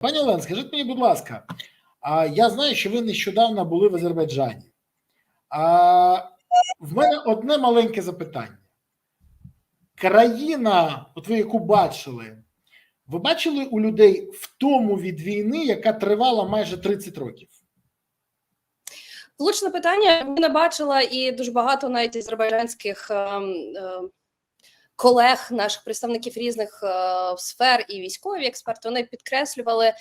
Пані Олен, скажіть мені, будь ласка, а я знаю, що ви нещодавно були в Азербайджані. А в мене одне маленьке запитання. Країна, от ви яку бачили, ви бачили у людей втому від війни, яка тривала майже 30 років? Влучне питання. Не бачила і дуже багато навіть азербайджанських ем, е, колег, наших представників різних е, сфер і військові експерти. Вони підкреслювали е,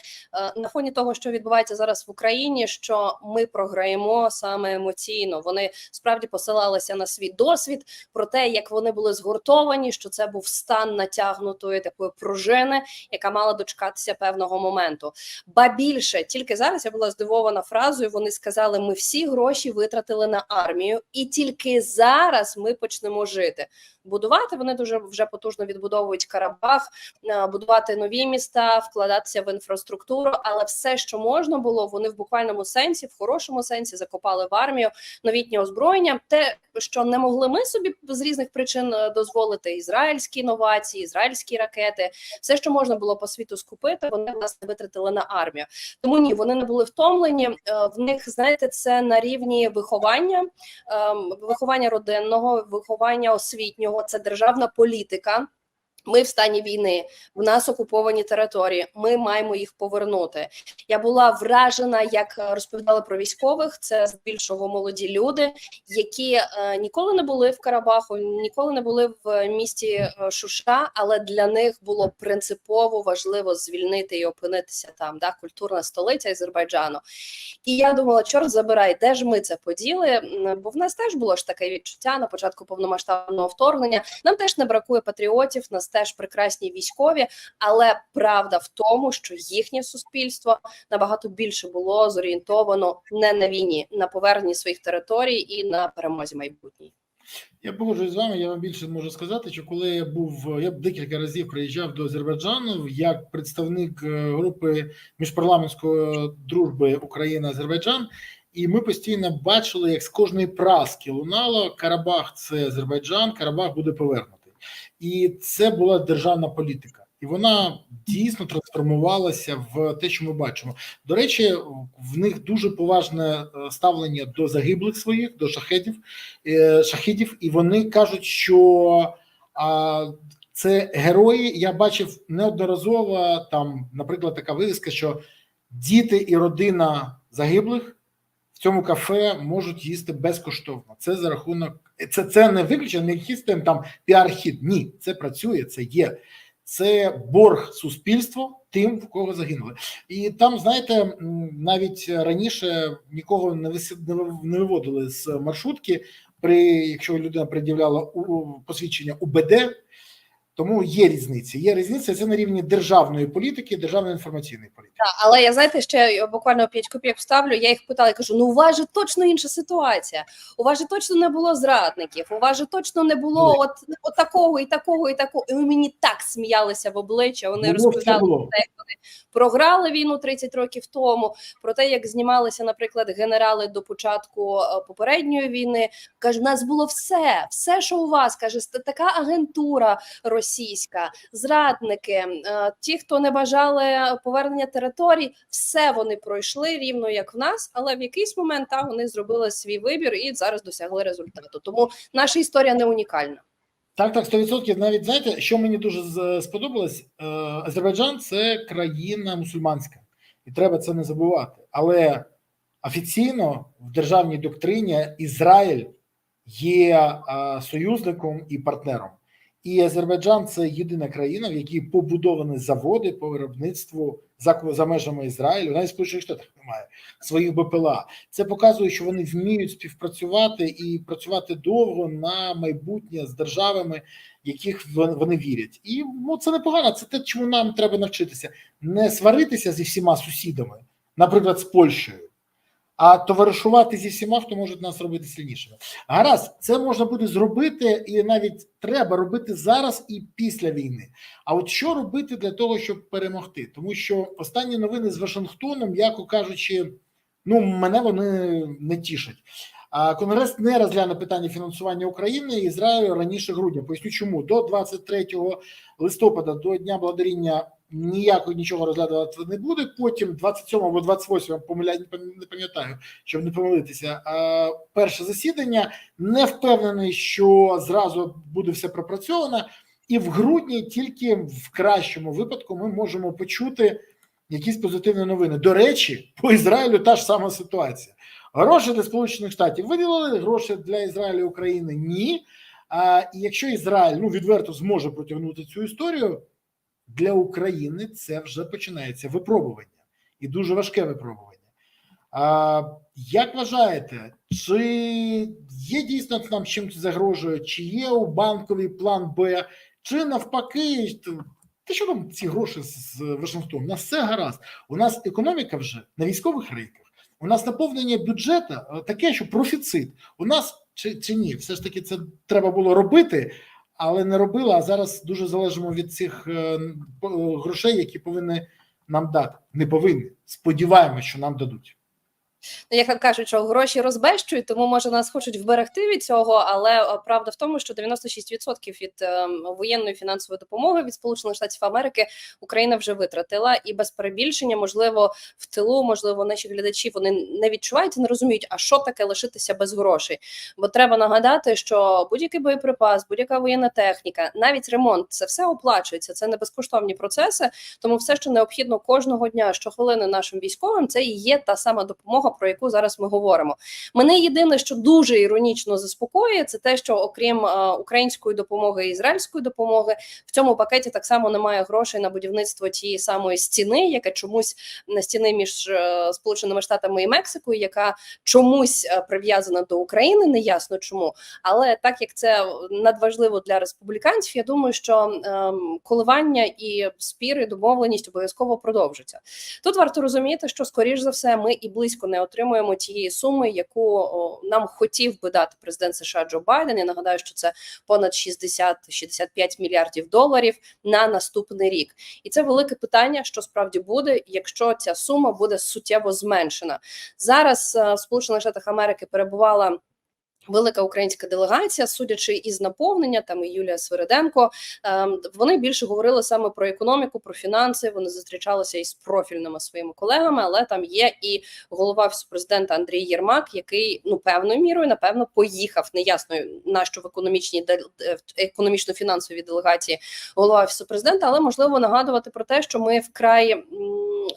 на фоні того, що відбувається зараз в Україні, що ми програємо саме емоційно. Вони справді посилалися на свій досвід про те, як вони були згуртовані, що це був стан натягнутої такої пружини, яка мала дочекатися певного моменту. Ба більше тільки зараз я була здивована фразою. Вони сказали: ми всі гроші витратили на армію, і тільки зараз ми почнемо жити. Будувати вони дуже вже потужно відбудовують Карабах, е, будувати нові міста, вкладатися в інфраструктуру. Але все, що можна було, вони в буквальному сенсі, в хорошому сенсі, закопали в армію новітнє озброєння. Те, що не могли ми собі з різних причин е, дозволити ізраїльські інновації, ізраїльські ракети, все, що можна було по світу скупити, вони власне витратили на армію. Тому ні, вони не були втомлені. Е, В них знаєте, це на рівні виховання, ем, виховання родинного, виховання освітнього. Це державна політика. Ми в стані війни, в нас окуповані території. Ми маємо їх повернути. Я була вражена, як розповідали про військових. Це здебільшого молоді люди, які е, ніколи не були в Карабаху, ніколи не були в місті е, Шуша, але для них було принципово важливо звільнити і опинитися там. Да, культурна столиця Азербайджану. І я думала, чорт забирай, де ж ми це поділи? Бо в нас теж було ж таке відчуття на початку повномасштабного вторгнення. Нам теж не бракує патріотів, нас теж прекрасні військові, але правда в тому, що їхнє суспільство набагато більше було зорієнтовано не на війні, на поверненні своїх територій і на перемозі майбутній. Я погоджуюсь з вами. Я вам більше можу сказати, що коли я був, я декілька разів приїжджав до Азербайджану як представник е, групи міжпарламентської дружби Україна-Азербайджан, і ми постійно бачили, як з кожної праски лунало Карабах це Азербайджан, Карабах буде повернутий, і це була державна політика. І вона дійсно трансформувалася в те, що ми бачимо. До речі, в них дуже поважне е, ставлення до загиблих своїх, до шахедів, е, шахідів, і вони кажуть, що а, це герої. Я бачив неодноразово там, наприклад, така вивіска, що діти і родина загиблих цьому кафе можуть їсти безкоштовно. Це за рахунок, це, це не виключено, не якийсь там, піар-хід. Ні, це працює, це є. Це борг суспільства тим, в кого загинули, і там, знаєте, навіть раніше нікого не не виводили з маршрутки, при якщо людина пред'являла у- посвідчення УБД, тому є різниця. Є різниця це на рівні державної політики, державної інформаційної політики. Так, але я знаєте, ще буквально 5 копійок вставлю. Я їх питала, я кажу: ну у вас же точно інша ситуація. У вас же точно не було зрадників, у вас же точно не було Ні. от, от такого і такого, і такого. І ви мені так сміялися в обличчя. Вони Було, розповідали про те, як вони програли війну 30 років тому, про те, як знімалися, наприклад, генерали до початку е, попередньої війни. Каже, в нас було все, все, що у вас каже, така агентура російська, зрадники, е, ті, хто не бажали повернення територій, все вони пройшли рівно як в нас, але в якийсь момент та вони зробили свій вибір і зараз досягли результату. Тому наша історія не унікальна. Так, так, 100%. Навіть знаєте, що мені дуже сподобалось, Е, Азербайджан це країна мусульманська, і треба це не забувати. Але офіційно в державній доктрині Ізраїль є е, союзником і партнером. І Азербайджан це єдина країна, в якій побудовані заводи по виробництву за, за межами Ізраїлю. Навіть Сполучених Штатах немає своїх БПЛА. Це показує, що вони вміють співпрацювати і працювати довго на майбутнє з державами, яких вони вірять. І ну, це непогано. Це те, чому нам треба навчитися: не сваритися зі всіма сусідами, наприклад, з Польщею, а товаришувати зі всіма, хто може нас робити сильнішими. Гаразд, це можна буде зробити, і навіть треба робити зараз і після війни. А от що робити для того, щоб перемогти? Тому що останні новини з Вашингтоном, м'яко кажучи, ну мене вони не тішать. А Конгрес не розгляне питання фінансування України і Ізраїлю раніше грудня. Поясню, чому до 23 листопада, до Дня благодаріння ніякого нічого розглядати не буде. Потім 27 або 28, я помиляю, не пам'ятаю, щоб не помилитися. Перше засідання не впевнений, що зразу буде все пропрацьовано, і в грудні тільки в кращому випадку ми можемо почути якісь позитивні новини. До речі, по Ізраїлю та ж сама ситуація. Гроші для Сполучених Штатів виділили, гроші для Ізраїлю і України ні. А і якщо Ізраїль ну відверто зможе протягнути цю історію для України, це вже починається випробування і дуже важке випробування. А, Як вважаєте, чи є дійсно нам чим загрожує? Чи є у банковій план Б, чи навпаки, та що там ці гроші з Вашингтону? У нас все гаразд. У нас економіка вже на військових рейках. У нас наповнення бюджету е, таке, що профіцит. У нас чи, чи ні, все ж таки це треба було робити, але не робили. А зараз дуже залежимо від цих е, грошей, які повинні нам дати. Не повинні. Сподіваємось, що нам дадуть. Ну, як кажуть, що гроші розбещують, тому може нас хочуть вберегти від цього. Але правда в тому, що 96% від е, воєнної фінансової допомоги від Сполучених Штатів Америки Україна вже витратила, і без перебільшення, можливо, в тилу, можливо, наші глядачі вони не відчувають не розуміють, а що таке лишитися без грошей. Бо треба нагадати, що будь-який боєприпас, будь-яка воєнна техніка, навіть ремонт це все оплачується. Це не безкоштовні процеси. Тому все, що необхідно кожного дня, щохвилини нашим військовим, це і є та сама допомога про яку зараз ми говоримо. Мене єдине, що дуже іронічно заспокоює, це те, що окрім е, української допомоги і ізраїльської допомоги, в цьому пакеті так само немає грошей на будівництво тієї самої стіни, яка чомусь на стіни між е, Сполученими Штатами і Мексикою, яка чомусь е, прив'язана до України, неясно чому. Але так як це надважливо для республіканців, я думаю, що е, коливання і спір, і домовленість обов'язково продовжаться. Тут варто розуміти, що скоріш за все ми і близько не отримуємо тієї суми, яку нам хотів би дати президент США Джо Байден. Я нагадаю, що це понад 60-65 мільярдів доларів на наступний рік, і це велике питання, що справді буде, якщо ця сума буде суттєво зменшена. Зараз е, в Сполучених Штатах Америки перебувала. Велика українська делегація, судячи із наповнення, там і Юлія Свириденко, ем, вони більше говорили саме про економіку, про фінанси. Вони зустрічалися із профільними своїми колегами, але там є і голова президента Андрій Єрмак, який ну певною мірою напевно поїхав. Неясно на що в економічній економічно-фінансовій делегації голова офісу президента, але можливо нагадувати про те, що ми вкрай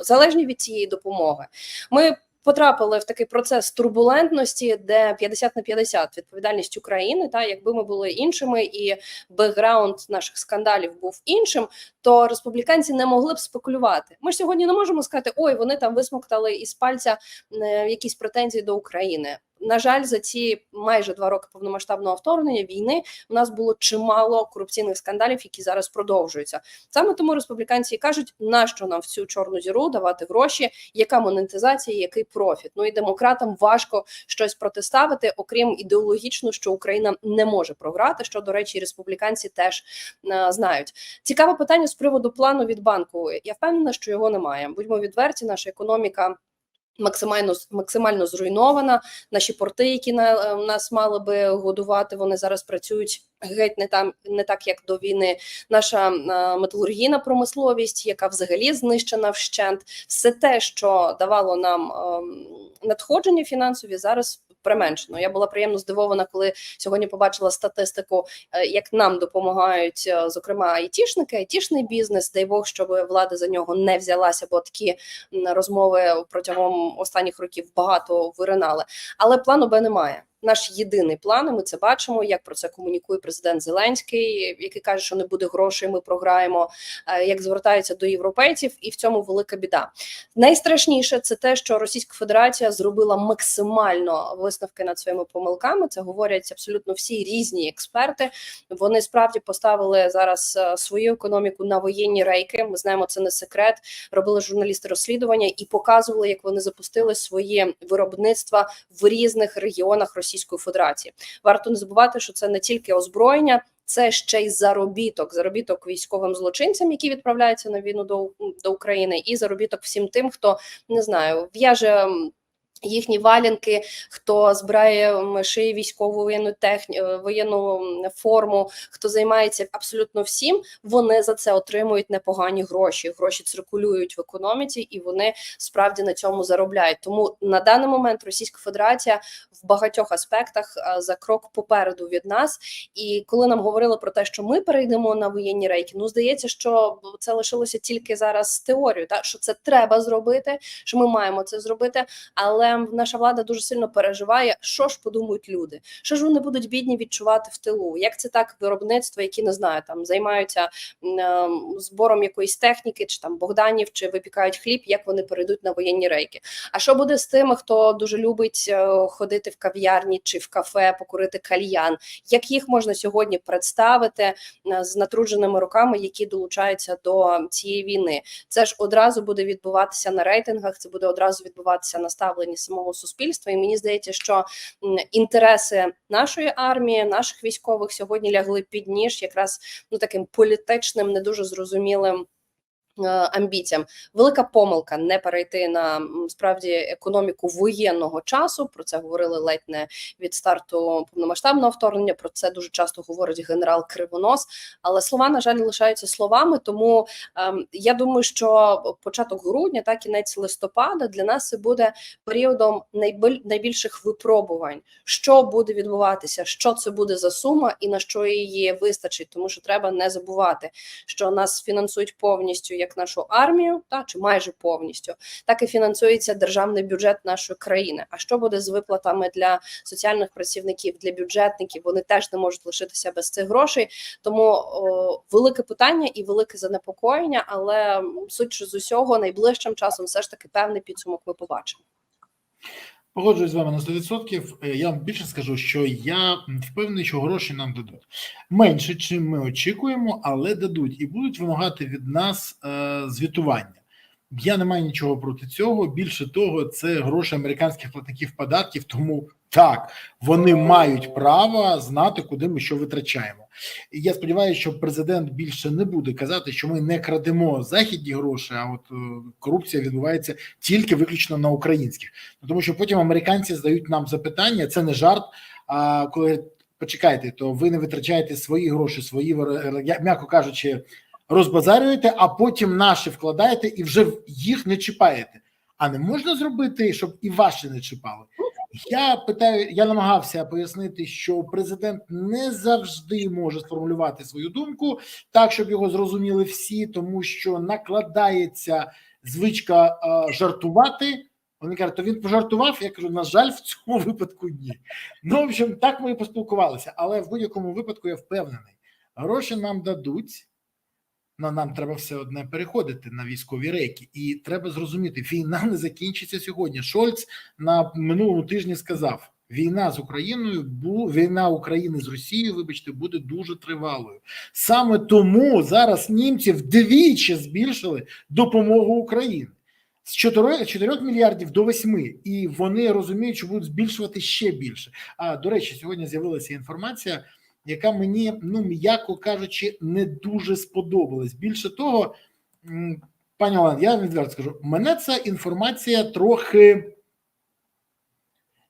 залежні від цієї допомоги. Ми потрапили в такий процес турбулентності, де 50 на 50 відповідальність України. Та якби ми були іншими, і бекграунд наших скандалів був іншим, то республіканці не могли б спекулювати. Ми ж сьогодні не можемо сказати, ой, вони там висмоктали із пальця е, якісь претензії до України. На жаль, за ці майже два роки повномасштабного вторгнення війни у нас було чимало корупційних скандалів, які зараз продовжуються. Саме тому республіканці кажуть, нащо нам в цю чорну зіру давати гроші, яка монетизація, який профіт. Ну і демократам важко щось протиставити, окрім ідеологічно, що Україна не може програти. Що до речі, республіканці теж а, знають. Цікаве питання з приводу плану від банку. Я впевнена, що його немає. Будьмо відверті, наша економіка. Максимально максимально зруйнована. Наші порти, які на нас мали би годувати, вони зараз працюють геть не там, не так як до війни. Наша а, металургійна промисловість, яка взагалі знищена вщент, все те, що давало нам а, надходження фінансові, зараз применшено. Я була приємно здивована, коли сьогодні побачила статистику, як нам допомагають, зокрема, айтішники, айтішний бізнес. Дай Бог, щоб влада за нього не взялася, бо такі розмови протягом останніх років багато виринали. Але плану Б немає. Наш єдиний план, ми це бачимо. Як про це комунікує президент Зеленський, який каже, що не буде грошей. Ми програємо, як звертаються до європейців, і в цьому велика біда. Найстрашніше це те, що Російська Федерація зробила максимально висновки над своїми помилками. Це говорять абсолютно всі різні експерти. Вони справді поставили зараз свою економіку на воєнні рейки. Ми знаємо, це не секрет. Робили журналісти розслідування і показували, як вони запустили свої виробництва в різних регіонах Росії. Російської Федерації. Варто не забувати, що це не тільки озброєння, це ще й заробіток, заробіток військовим злочинцям, які відправляються на війну до, до України, і заробіток всім тим, хто не знаю, в'яже Їхні валянки, хто збирає м, шиє військову воєнну техні... е, воєнну форму, хто займається абсолютно всім, вони за це отримують непогані гроші. Гроші циркулюють в економіці, і вони справді на цьому заробляють. Тому на даний момент Російська Федерація в багатьох аспектах е, за крок попереду від нас. І коли нам говорили про те, що ми перейдемо на воєнні рейки, ну здається, що це лишилося тільки зараз з теорією, та що це треба зробити, що ми маємо це зробити. Але наша влада дуже сильно переживає, що ж подумають люди, що ж вони будуть бідні відчувати в тилу. Як це так виробництво, які не знаю, там займаються ем, збором якоїсь техніки, чи там Богданів, чи випікають хліб, як вони перейдуть на воєнні рейки? А що буде з тими, хто дуже любить е, ходити в кав'ярні чи в кафе, покурити кальян? Як їх можна сьогодні представити е, з натрудженими руками, які долучаються до цієї війни? Це ж одразу буде відбуватися на рейтингах, це буде одразу відбуватися на ставленні самого суспільства. І мені здається, що інтереси нашої армії, наших військових сьогодні лягли під ніж, якраз ну таким політичним, не дуже зрозумілим. Е, Амбіціям велика помилка не перейти на справді економіку воєнного часу. Про це говорили ледь не від старту повномасштабного вторгнення. Про це дуже часто говорить генерал Кривонос. Але слова, на жаль, лишаються словами. Тому ем, я думаю, що початок грудня, та кінець листопада, для нас це буде періодом найбіль, найбільших випробувань. Що буде відбуватися, що це буде за сума і на що її вистачить, тому що треба не забувати, що нас фінансують повністю як нашу армію, та чи майже повністю, так і фінансується державний бюджет нашої країни. А що буде з виплатами для соціальних працівників, для бюджетників? Вони теж не можуть лишитися без цих грошей. Тому о, велике питання і велике занепокоєння. Але судячи з усього, найближчим часом все ж таки певний підсумок ми побачимо. Погоджуюсь з вами на 100%. Е, Я вам більше скажу, що я впевнений, що гроші нам дадуть менше, чим ми очікуємо, але дадуть і будуть вимагати від нас е, звітування. Я не маю нічого проти цього. Більше того, це гроші американських платників податків. Тому так вони мають право знати, куди ми що витрачаємо. І я сподіваюся, що президент більше не буде казати, що ми не крадемо західні гроші, а от е, корупція відбувається тільки виключно на українських. Ну, тому що потім американці задають нам запитання. Це не жарт. А коли почекайте, то ви не витрачаєте свої гроші, свої м'яко кажучи, розбазарюєте, а потім наші вкладаєте і вже їх не чіпаєте. А не можна зробити, щоб і ваші не чіпали. Я питаю, я намагався пояснити, що президент не завжди може сформулювати свою думку так, щоб його зрозуміли всі, тому що накладається звичка е, жартувати. Вони кажуть, то він пожартував. Я кажу, на жаль, в цьому випадку ні. Ну, в общем, так ми і поспілкувалися. Але в будь-якому випадку я впевнений, гроші нам дадуть. Ну, нам треба все одне переходити на військові рейки, і треба зрозуміти, війна не закінчиться сьогодні. Шольц на минулому тижні сказав: війна з Україною війна України з Росією, вибачте, буде дуже тривалою. Саме тому зараз німці вдвічі збільшили допомогу Україні з 4, 4 мільярдів до 8, і вони розуміють, що будуть збільшувати ще більше. А до речі, сьогодні з'явилася інформація, яка мені, ну м'яко кажучи, не дуже сподобалась. Більше того, пані Олен, я відверто скажу, мене ця інформація трохи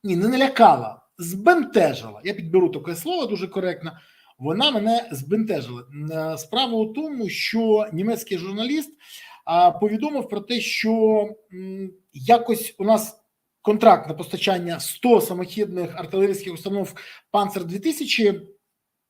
ні, не налякала, збентежила. Я підберу таке слово дуже коректно. Вона мене збентежила. Е, Справа у тому, що німецький журналіст повідомив про те, що якось у нас контракт на постачання 100 самохідних артилерійських установ Панцер 2000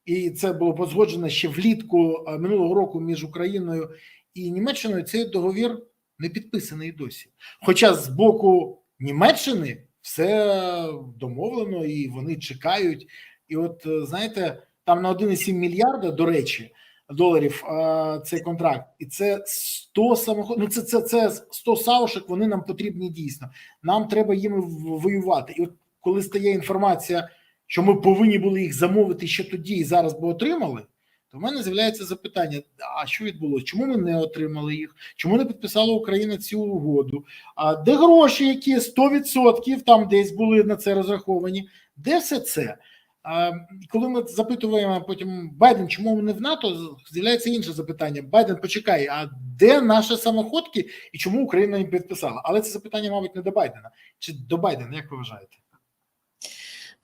і це було погоджено ще влітку е, минулого року між Україною і Німеччиною. Цей договір не підписаний досі. Хоча з боку Німеччини все домовлено і вони чекають. І от е, знаєте, там на 1,7 мільярда, до речі, доларів е, цей контракт, і це 100 самоход... ну це, це, це 100 саушек, вони нам потрібні дійсно. Нам треба їм воювати. І от коли стає інформація, що ми повинні були їх замовити ще тоді і зараз би отримали, то в мене з'являється запитання: а що відбулося? Чому ми не отримали їх? Чому не підписала Україна цю угоду? А де гроші, які 100% там десь були на це розраховані? Де все це? А, коли ми запитуємо потім Байден, чому ми не в НАТО, з'являється інше запитання. Байден, почекай, а де наші самоходки і чому Україна їм підписала? Але це запитання, мабуть, не до Байдена. Чи до Байдена, як ви вважаєте?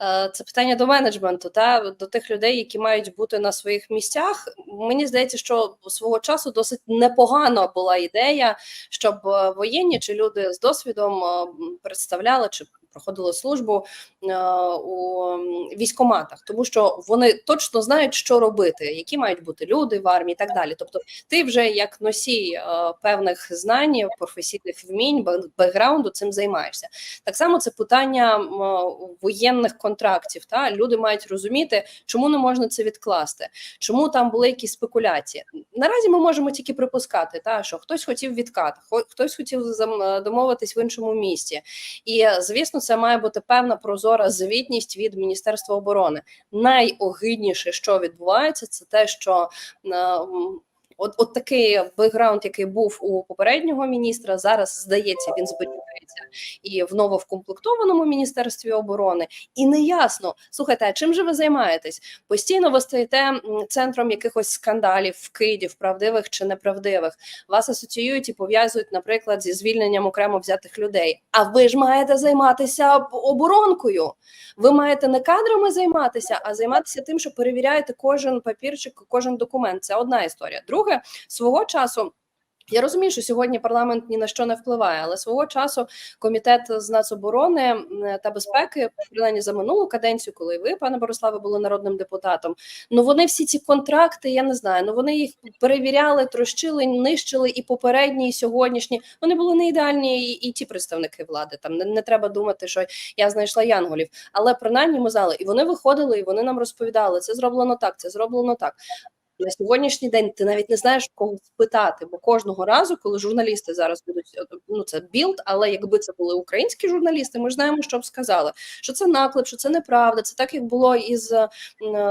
Е, Це питання до менеджменту, та до тих людей, які мають бути на своїх місцях. Мені здається, що свого часу досить непогана була ідея, щоб е, воєнні чи люди з досвідом е, представляли чи проходили службу е, у військоматах, тому що вони точно знають, що робити, які мають бути люди в армії, і так далі. Тобто, ти вже як носій е, певних знань, професійних вмінь, бек- бекграунду цим займаєшся. Так само це питання воєнних контрактів. Та люди мають розуміти, чому не можна це відкласти, чому там були якісь спекуляції. Наразі ми можемо тільки припускати, та що хтось хотів відкат, хтось хотів домовитись в іншому місті. І е, звісно, це має бути певна прозора звітність від Міністерства оборони. Найогидніше, що відбувається, це те, що е, От, от такий бекграунд, який був у попереднього міністра, зараз здається, він зберігається і в нововкомплектованому міністерстві оборони. І неясно, слухайте, а чим же ви займаєтесь? Постійно ви стаєте центром якихось скандалів, вкидів, правдивих чи неправдивих. Вас асоціюють і пов'язують, наприклад, зі звільненням окремо взятих людей. А ви ж маєте займатися оборонкою. Ви маєте не кадрами займатися, а займатися тим, що перевіряєте кожен папірчик, кожен документ. Це одна історія. Друге, свого часу. Я розумію, що сьогодні парламент ні на що не впливає, але свого часу комітет з нацоборони та безпеки, принаймні за минулу каденцію, коли ви, пане Бориславе, були народним депутатом. Ну вони всі ці контракти, я не знаю. Ну вони їх перевіряли, трощили, нищили і попередні, і сьогоднішні. Вони були не ідеальні, і, і ті представники влади. Там не, не треба думати, що я знайшла янголів. Але принаймні ми знали, і вони виходили, і вони нам розповідали, це зроблено так, це зроблено так. На сьогоднішній день ти навіть не знаєш кого спитати, бо кожного разу, коли журналісти зараз будуть ну це білд, але якби це були українські журналісти, ми ж знаємо, що б сказали, що це наклеп, що це неправда. Це так як було із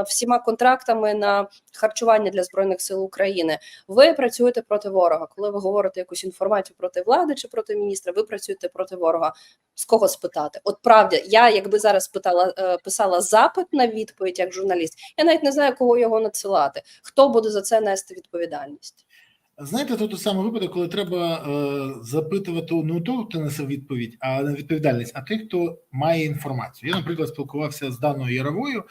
всіма контрактами на харчування для збройних сил України. Ви працюєте проти ворога. Коли ви говорите якусь інформацію проти влади чи проти міністра, ви працюєте проти ворога. З кого спитати? От правда, я якби зараз питала, е, писала запит на відповідь як журналіст, я навіть не знаю, кого його надсилати. Хто буде за це нести відповідальність? Знаєте, тут той самий випадок, коли треба е, запитувати не того, хто несе відповідь, а не відповідальність, а тих, хто має інформацію. Я, наприклад, спілкувався з Даною Яровою,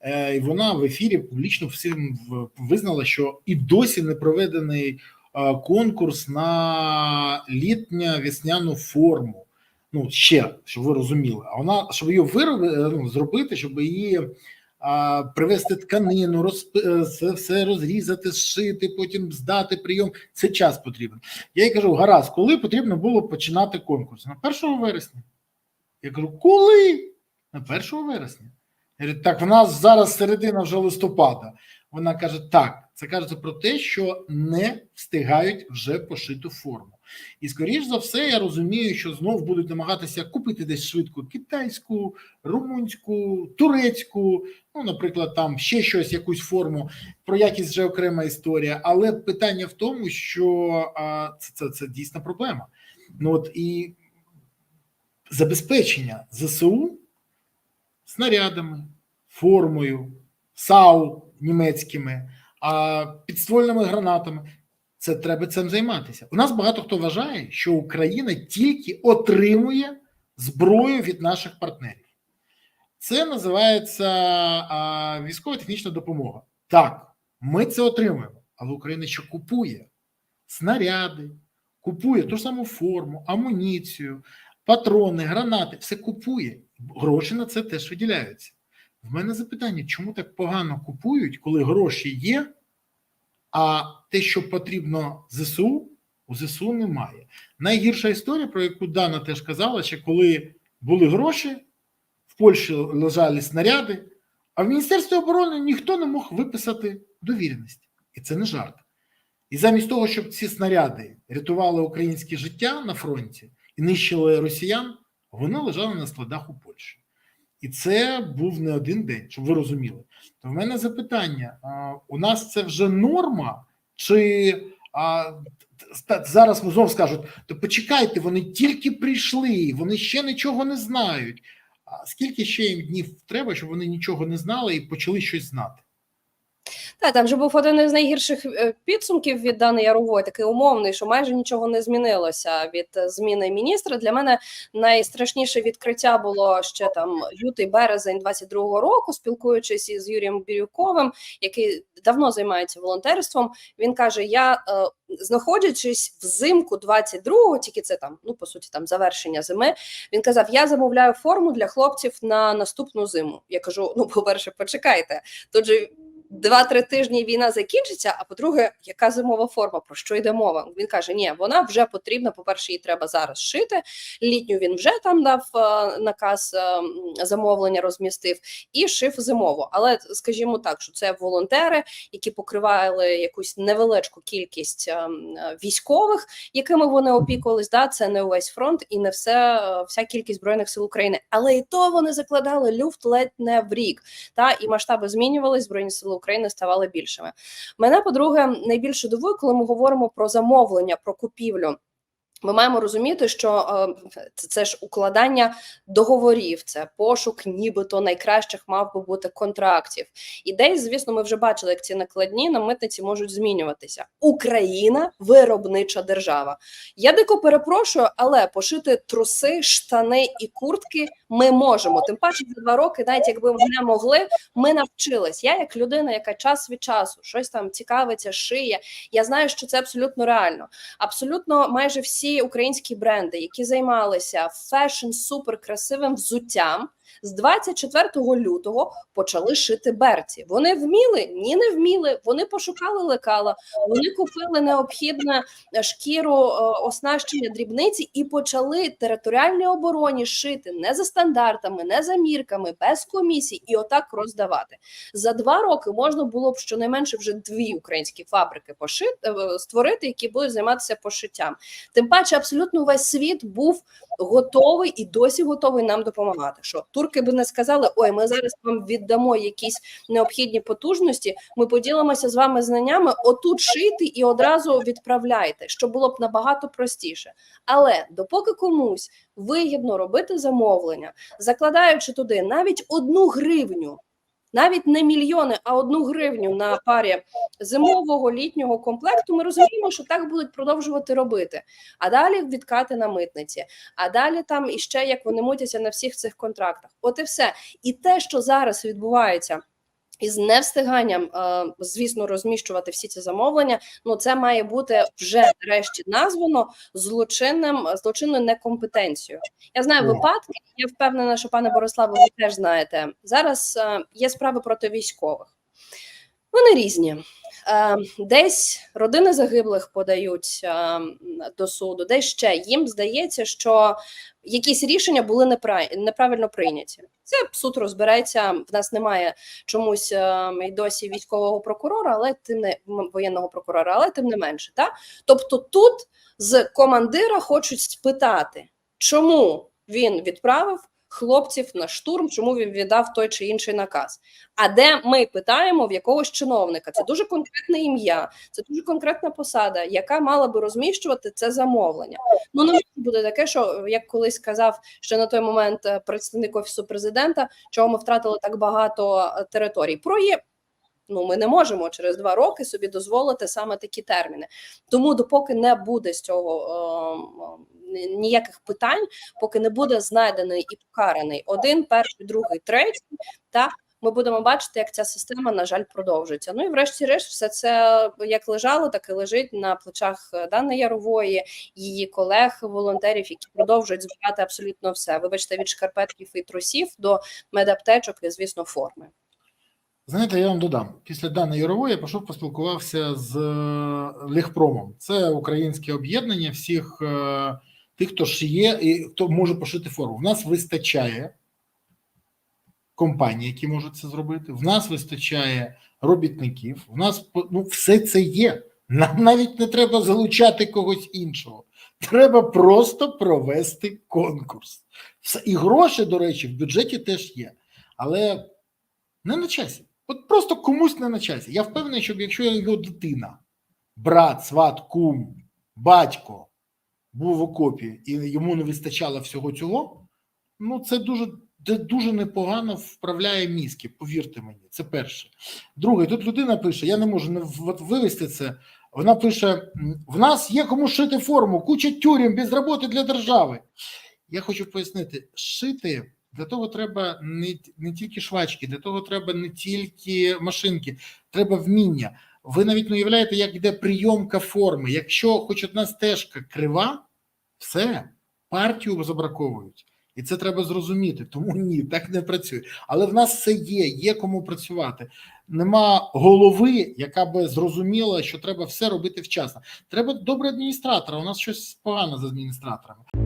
е, і вона в ефірі публічно всім визнала, що і досі не проведений е, конкурс на літню весняну форму. Ну, ще, щоб ви розуміли. А вона, щоб її вироби, ну, зробити, щоб її привезти тканину, розп... е, все розрізати, зшити, потім здати прийом. Це час потрібен. Я їй кажу: гаразд, коли потрібно було починати конкурс? На 1 вересня. Я кажу, коли? На 1 вересня. Я говорю, так, в нас зараз середина вже листопада. Вона каже: так, це кажеться про те, що не встигають вже пошиту форму. І скоріш за все, я розумію, що знов будуть намагатися купити десь швидко китайську, румунську, турецьку, ну, наприклад, там ще щось, якусь форму. Про якість вже окрема історія. Але питання в тому, що а, це, це, це дійсна проблема. Ну от і забезпечення ЗСУ снарядами, формою, САУ німецькими, а підствольними гранатами. Це треба цим займатися. У нас багато хто вважає, що Україна тільки отримує зброю від наших партнерів. Це називається а, військово-технічна допомога. Так, ми це отримуємо, але Україна ще купує снаряди, купує ту ж саму форму, амуніцію, патрони, гранати, все купує. Гроші на це теж виділяються. В мене запитання, чому так погано купують, коли гроші є, а те, що потрібно ЗСУ, у ЗСУ немає. Найгірша історія, про яку Дана теж казала, що коли були гроші, в Польщі лежали снаряди, а в Міністерстві оборони ніхто не мог виписати довіреність. І це не жарт. І замість того, щоб ці снаряди рятували українське життя на фронті і нищили росіян, вони лежали на складах у Польщі. І це був не один день, щоб ви розуміли. То в мене запитання: а, у нас це вже норма, чи а, та, зараз знову скажуть: то почекайте, вони тільки прийшли, вони ще нічого не знають. А скільки ще їм днів треба, щоб вони нічого не знали і почали щось знати? Та там же був один із найгірших е, підсумків від Дани Ярової, такий умовний, що майже нічого не змінилося від е, зміни міністра. Для мене найстрашніше відкриття було ще там лютий березень 22-го року, спілкуючись із Юрієм Бірюковим, який давно займається волонтерством. Він каже: Я е, знаходячись взимку 22-го, тільки це там, ну по суті, там завершення зими. Він казав: Я замовляю форму для хлопців на наступну зиму. Я кажу: ну, по-перше, почекайте. Тут же два-три тижні війна закінчиться. А по-друге, яка зимова форма? Про що йде мова? Він каже: Ні, вона вже потрібна. По перше, її треба зараз шити. Літню він вже там дав е, наказ е, замовлення, розмістив і шив зимову. Але скажімо так, що це волонтери, які покривали якусь невеличку кількість е, військових, якими вони опікувались. Да, це не увесь фронт і не все, вся кількість збройних сил України. Але і то вони закладали люфт ледь не в рік. Та і масштаби змінювалися, збройні сили України ставали більшими. Мене по-друге найбільше дивує, коли ми говоримо про замовлення, про купівлю. Ми маємо розуміти, що е, це, ж укладання договорів, це пошук, нібито найкращих мав би бути контрактів. І десь, звісно, ми вже бачили, як ці накладні на митниці можуть змінюватися. Україна виробнича держава. Я дико перепрошую, але пошити труси, штани і куртки ми можемо. Тим паче за два роки, навіть якби ми не могли, ми навчились. Я, як людина, яка час від часу щось там цікавиться, шиє. Я знаю, що це абсолютно реально. Абсолютно майже всі українські бренди, які займалися фешн супер красивим взуттям. З 24 лютого почали шити берці. Вони вміли? Ні, не вміли. Вони пошукали лекала, вони купили необхідне е, шкіру, е, оснащення дрібниці і почали територіальній обороні шити не за стандартами, не за мірками, без комісій, і отак роздавати. За два роки можна було б щонайменше вже дві українські фабрики пошити е, створити, які будуть займатися пошиттям. Тим паче, абсолютно весь світ був готовий і досі готовий нам допомагати. Що турки би не сказали: ой, ми зараз вам віддамо якісь необхідні потужності. Ми поділимося з вами знаннями. Отут шити і одразу відправляйте, що було б набагато простіше. Але допоки комусь вигідно робити замовлення, закладаючи туди навіть одну гривню. Навіть не мільйони, а одну гривню на парі зимового літнього комплекту. Ми розуміємо, що так будуть продовжувати робити. А далі відкати на митниці. А далі там іще як вони мутяться на всіх цих контрактах. От і все. І те, що зараз відбувається. Із невстиганням, е, звісно, розміщувати всі ці замовлення. Ну це має бути вже нарешті названо злочинним злочинною некомпетенцією. Я знаю випадки. Я впевнена, що пане Бориславе, ви теж знаєте. Зараз е, є справи проти військових. Вони різні. Е, Десь родини загиблих подають е, до суду, десь ще їм здається, що якісь рішення були неправильно прийняті. Це суд розбереться. В нас немає чомусь е, й досі військового прокурора, але тим не воєнного прокурора, але тим не менше. Та? Тобто тут з командира хочуть спитати, чому він відправив хлопців на штурм, чому він віддав той чи інший наказ. А де ми питаємо в якогось чиновника? Це дуже конкретне ім'я, це дуже конкретна посада, яка мала би розміщувати це замовлення. Ну не бути таке, що як колись сказав ще на той момент е, представник офісу президента, чого ми втратили так багато е, територій. Про є. Ну, ми не можемо через два роки собі дозволити саме такі терміни. Тому, допоки не буде з цього е, е, ніяких питань, поки не буде знайдений і покараний один, перший, другий, третій, та ми будемо бачити, як ця система, на жаль, продовжується. Ну і врешті-решт, все це як лежало, так і лежить на плечах Дани Ярової, її колег, волонтерів, які продовжують збирати абсолютно все. Вибачте, від шкарпетків і трусів до медаптечок і, звісно, форми. Знаєте, я вам додам. Після Дани Ярової я пішов поспілкувався з е, Легпромом. Це українське об'єднання всіх е, тих, хто шиє і хто може пошити форму. В нас вистачає компаній, які можуть це зробити. В нас вистачає робітників. В нас ну, все це є. Нам навіть не треба залучати когось іншого. Треба просто провести конкурс. І гроші, до речі, в бюджеті теж є. Але не на часі. От просто комусь не на часі. Я впевнений, що якщо його дитина, брат, сват, кум, батько був в окопі і йому не вистачало всього цього, ну це дуже дуже непогано вправляє мізки, повірте мені. Це перше. Друге, тут людина пише: я не можу не вивести це. Вона пише: в нас є кому шити форму, куча тюрем без роботи для держави. Я хочу пояснити, шити для того треба не, не тільки швачки, для того треба не тільки машинки, треба вміння. Ви навіть не уявляєте, як йде прийомка форми. Якщо хоч одна стежка крива, все, партію забраковують. І це треба зрозуміти. Тому ні, так не працює. Але в нас це є, є кому працювати. Нема голови, яка би зрозуміла, що треба все робити вчасно. Треба добре адміністратора. У нас щось погано з адміністраторами.